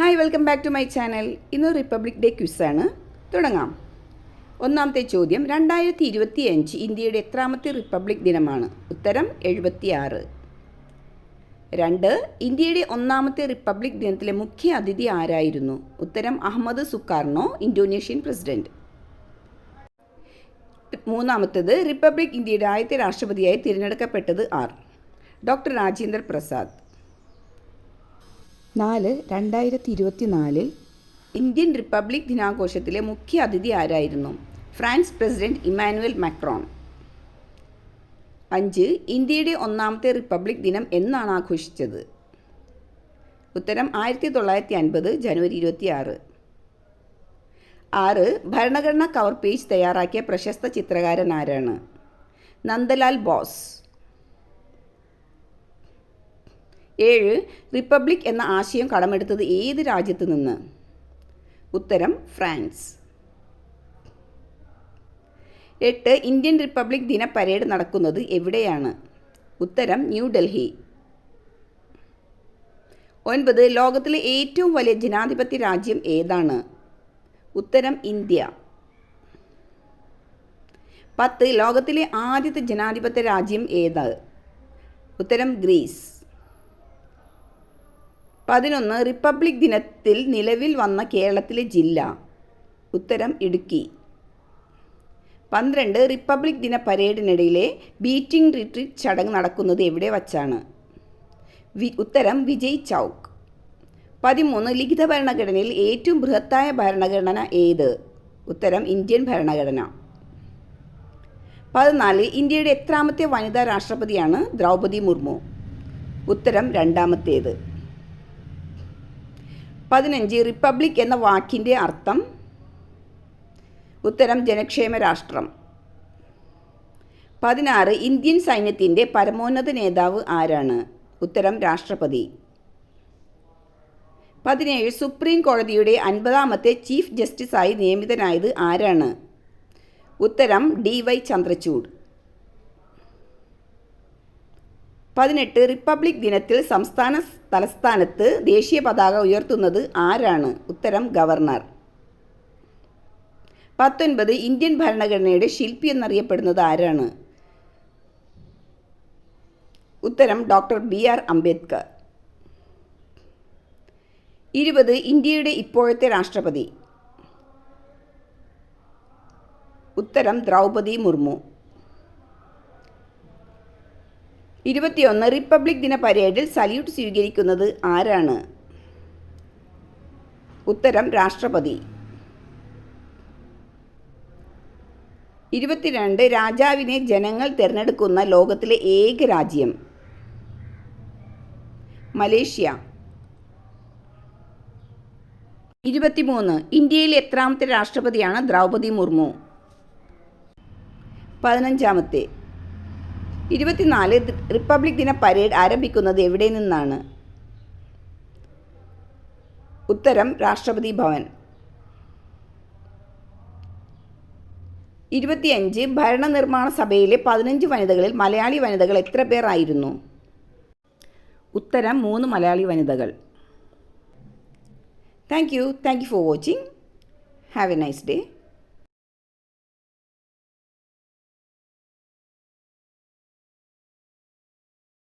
Hi welcome back to my channel ഇന്ന് republic day ക്വിസാണ് തുടങ്ങാം. ഒന്നാമത്തെ ചോദ്യം രണ്ടായിരത്തി ഇരുപത്തി അഞ്ച് ഇന്ത്യയുടെ എത്രാമത്തെ റിപ്പബ്ലിക് ദിനമാണ്? ഉത്തരം എഴുപത്തിയാറ്. രണ്ട് ഇന്ത്യയുടെ ഒന്നാമത്തെ റിപ്പബ്ലിക് ദിനത്തിലെ മുഖ്യ അതിഥി ആരായിരുന്നു? ഉത്തരം അഹമ്മദ് സുക്കാർണോ ഇന്തോനേഷ്യൻ പ്രസിഡന്റ്? മൂന്നാമത്തത് റിപ്പബ്ലിക് ഇന്ത്യയുടെ ആദ്യത്തെ രാഷ്ട്രപതിയായി തിരഞ്ഞെടുക്കപ്പെട്ടത് ആർ? ഡോക്ടർ രാജേന്ദ്ര പ്രസാദ്. നാല് രണ്ടായിരത്തി ഇരുപത്തിനാലിൽ ഇന്ത്യൻ റിപ്പബ്ലിക് ദിനാഘോഷത്തിലെ മുഖ്യ അതിഥി ആരായിരുന്നു? France president Emmanuel Macron. അഞ്ച് ഇന്ത്യയുടെ ഒന്നാമത്തെ റിപ്പബ്ലിക് ദിനം എന്നാണ് ആഘോഷിച്ചത്. ഉത്തരം ആയിരത്തി തൊള്ളായിരത്തി അൻപത് ജനുവരി ഇരുപത്തി ആറ് ആറ് ഭരണഘടനാ കവർ പേജ് തയ്യാറാക്കിയ പ്രശസ്ത ചിത്രകാരൻ ആരാണ്? നന്ദലാൽ ബോസ്. ഏഴ് റിപ്പബ്ലിക് എന്ന ആശയം കടമെടുത്തത് ഏത് രാജ്യത്ത് നിന്ന്? ഉത്തരം ഫ്രാൻസ്. എട്ട് ഇന്ത്യൻ റിപ്പബ്ലിക് ദിന പരേഡ് നടക്കുന്നത് എവിടെയാണ്? ഉത്തരം ന്യൂഡൽഹി ഒൻപത് ലോകത്തിലെ ഏറ്റവും വലിയ ജനാധിപത്യ രാജ്യം ഏതാണ്? ഉത്തരം ഇന്ത്യ. പത്ത് ലോകത്തിലെ ആദ്യത്തെ ജനാധിപത്യ രാജ്യം ഏത്? ഉത്തരം ഗ്രീസ്. പതിനൊന്ന് റിപ്പബ്ലിക് ദിനത്തിൽ നിലവിൽ വന്ന കേരളത്തിലെ ജില്ല. ഉത്തരം ഇടുക്കി. പന്ത്രണ്ട് റിപ്പബ്ലിക് ദിന പരേഡിനിടയിലെ ബീറ്റിംഗ് റിട്രീറ്റ് ചടങ്ങ് നടക്കുന്നത് എവിടെ വച്ചാണ്? വി ഉത്തരം വിജയ് ചൗക്ക്. പതിമൂന്ന് ലിഖിത ഭരണഘടനയിൽ ഏറ്റവും ബൃഹത്തായ ഭരണഘടന ഏത്? ഉത്തരം ഇന്ത്യൻ ഭരണഘടന. പതിനാല് ഇന്ത്യയുടെ എത്രാമത്തെ വനിതാ രാഷ്ട്രപതിയാണ് ദ്രൗപദി മുർമു. ഉത്തരം രണ്ടാമത്തേത്. പതിനഞ്ച് റിപ്പബ്ലിക് എന്ന വാക്കിന്റെ അർത്ഥം ഉത്തരം ജനക്ഷേമ രാഷ്ട്രം. പതിനാറ് ഇന്ത്യൻ സൈന്യത്തിന്റെ പരമോന്നത നേതാവ് ആരാണ്? ഉത്തരം രാഷ്ട്രപതി. പതിനേഴ് സുപ്രീം കോടതിയുടെ അൻപതാമത്തെ ചീഫ് ജസ്റ്റിസായി നിയമിതനായത് ആരാണ്? ഉത്തരം ഡി വൈ ചന്ദ്രചൂഡ്. പതിനെട്ട് റിപ്പബ്ലിക് ദിനത്തിൽ സംസ്ഥാന തലസ്ഥാനത്ത് ദേശീയ പതാക ഉയർത്തുന്നത് ആരാണ്? ഉത്തരം ഗവർണർ. പത്തൊൻപത് ഇന്ത്യൻ ഭരണഘടനയുടെ ശില്പി എന്നറിയപ്പെടുന്നത് ആരാണ്? ഉത്തരം ഡോക്ടർ ബി ആർ അംബേദ്കർ. ഇരുപത് ഇന്ത്യയുടെ ഇപ്പോഴത്തെ രാഷ്ട്രപതി. ഉത്തരം ദ്രൗപദി മുർമു. ഇരുപത്തിയൊന്ന് റിപ്പബ്ലിക് ദിന പരേഡിൽ സല്യൂട്ട് സ്വീകരിക്കുന്നത് ആരാണ്? ഉത്തരം രാഷ്ട്രപതി. ഇരുപത്തിരണ്ട് രാജാവിനെ ജനങ്ങൾ തിരഞ്ഞെടുക്കുന്ന ലോകത്തിലെ ഏക രാജ്യം. മലേഷ്യ. ഇരുപത്തിമൂന്ന് ഇന്ത്യയിലെ എത്രാമത്തെ രാഷ്ട്രപതിയാണ് ദ്രൗപദി മുർമു. പതിനഞ്ചാമത്തെ. ഇരുപത്തിനാല് റിപ്പബ്ലിക് ദിന പരേഡ് ആരംഭിക്കുന്നത് എവിടെ നിന്നാണ്? ഉത്തരം രാഷ്ട്രപതി ഭവൻ. ഇരുപത്തിയഞ്ച് ഭരണനിർമ്മാണ സഭയിലെ പതിനഞ്ച് വനിതകളിൽ മലയാളി വനിതകൾ എത്ര പേരായിരുന്നു ഉത്തരം മൂന്ന് മലയാളി വനിതകൾ. Thank you thank you for watching have a nice day